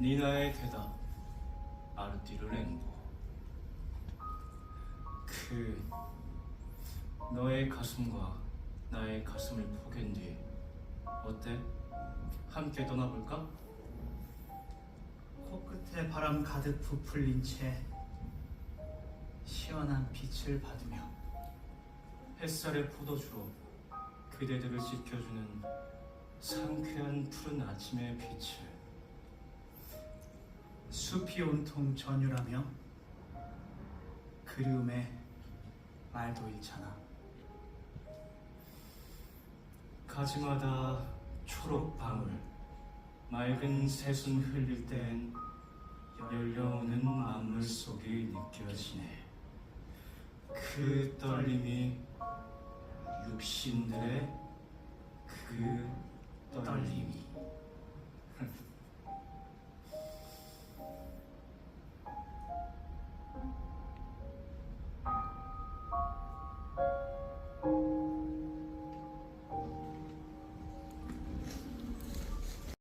니나의 대답 아르띠르 랭보 그 너의 가슴과 나의 가슴을 포갠 뒤 어때? 함께 떠나볼까? 코끝에 바람 가득 부풀린 채 시원한 빛을 받으며 햇살의 포도주로 그대들을 지켜주는 상쾌한 푸른 아침의 빛을 숲이 온통 전율하며 그리움에 말도 잃잖아. 가지마다 초록 방울 맑은 새순 흘릴 땐 열려오는 만물 속이 느껴지네. 그 떨림이 육신들의 그 떨림이